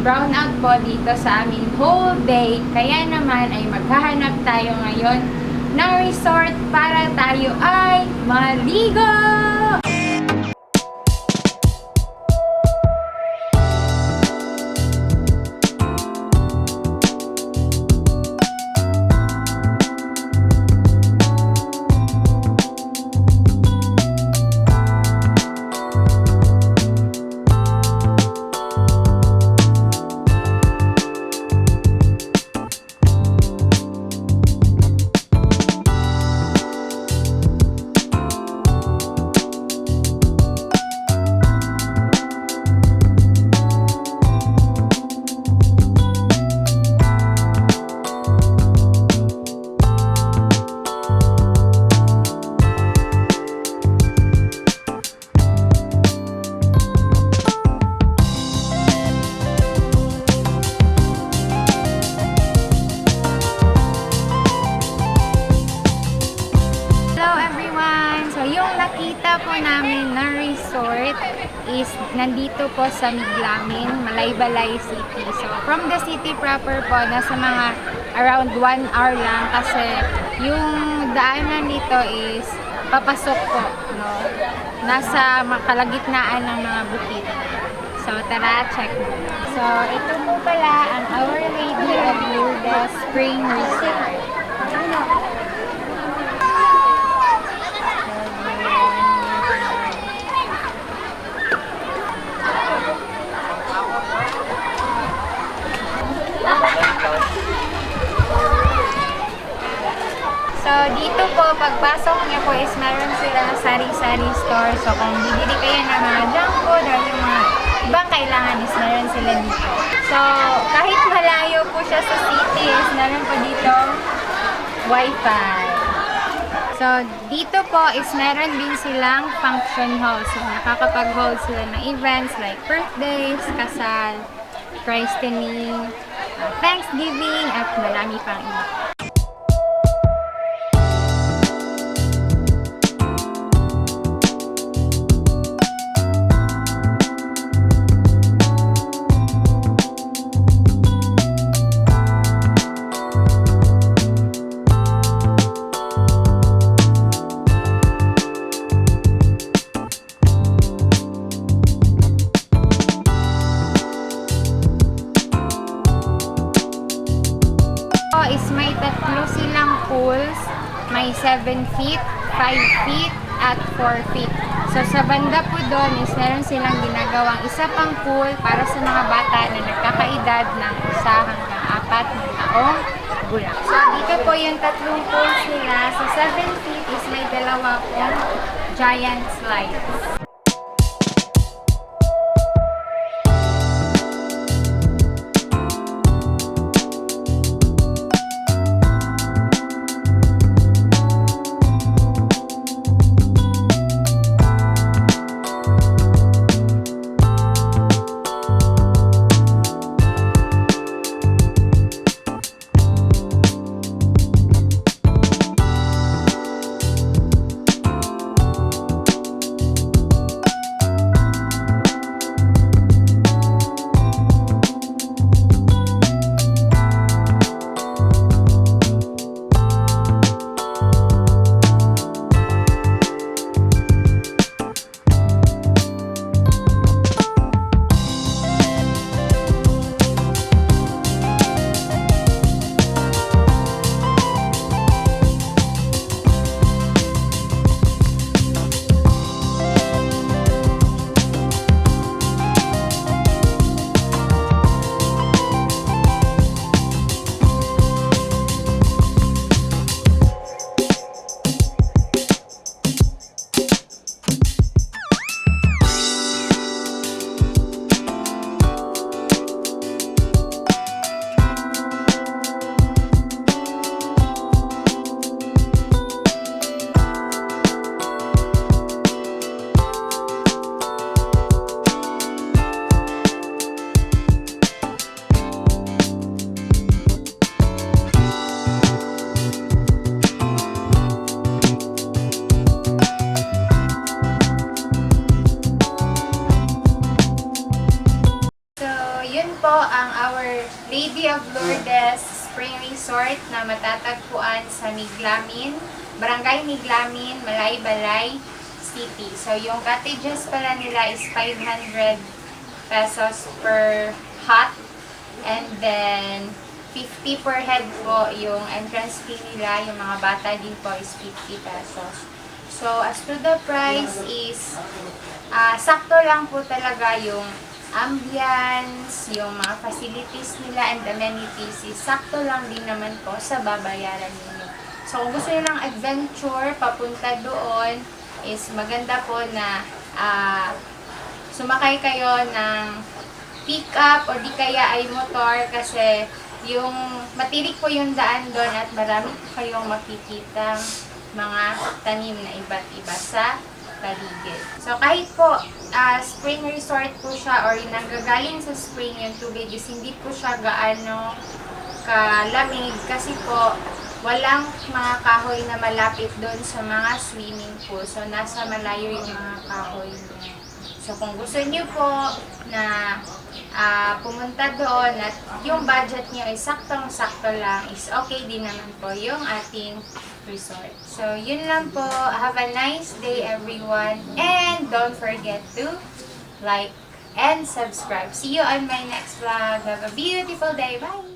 brownout po dito sa amin whole day. Kaya naman ay maghahanap tayo ngayon ng resort para tayo ay maligo! Nakita po namin na resort is nandito po sa Miglamin, Malaybalay City. So from the city proper po, nasa mga around 1 hour lang kasi yung daanan dito is papasok po. No? Nasa ma- kalagitnaan ng mga bukid. So tara, check mo. So ito po pala ang Our Lady of Lourdes Spring Resort. So, dito po, pagpasok niyo po is meron sila sari-sari store. So, kung bibili kayo ng mga junk food or yung mga ibang kailangan is meron sila dito. So, kahit malayo po siya sa city is meron po dito wifi. So, dito po is meron din silang function hall. So, nakakapag-hold sila ng events like birthdays, kasal, christening, Thanksgiving, at marami pang iba. Is may tatlo silang pools. May 7 feet, 5 feet, at 4 feet. So, sa banda po doon is meron silang ginagawang isa pang pool para sa mga bata na nagkakaedad ng isa hanggang apat na taong gulang. So, dito po yung tatlong pools nila. Sa 7 feet is may dalawa pong giant slides. Lady of Lourdes Spring Resort na matatagpuan sa Miglamin, Barangay Miglamin, Malay-Balay City. So, yung cottages pala nila is 500 pesos per hut. And then, 50 per head po yung entrance fee nila. Yung mga bata din po is 50 pesos. So, as to the price is, ah sakto lang po talaga yung ambience, yung mga facilities nila and amenities is sakto lang din naman po sa babayaran ninyo. So, kung gusto nyo ng adventure, papunta doon, is maganda po na ah, sumakay kayo ng pick-up o di kaya ay motor kasi yung matirik po yung daan doon at marami kayong makikita mga tanim na iba't iba sa paligid. So kahit po ah, spring resort po siya or nanggagaling sa spring yung tubig is hindi po siya gaano kalamig kasi po walang mga kahoy na malapit doon sa mga swimming pool. So nasa malayo yung mga kahoy niya. So kung gusto niyo po na ah, pumunta doon at yung budget niyo ay saktong-sakto lang is okay din naman po yung ating resort. So yun lang po. Have a nice day everyone. And don't forget to like and subscribe. See you on my next vlog. Have a beautiful day. Bye!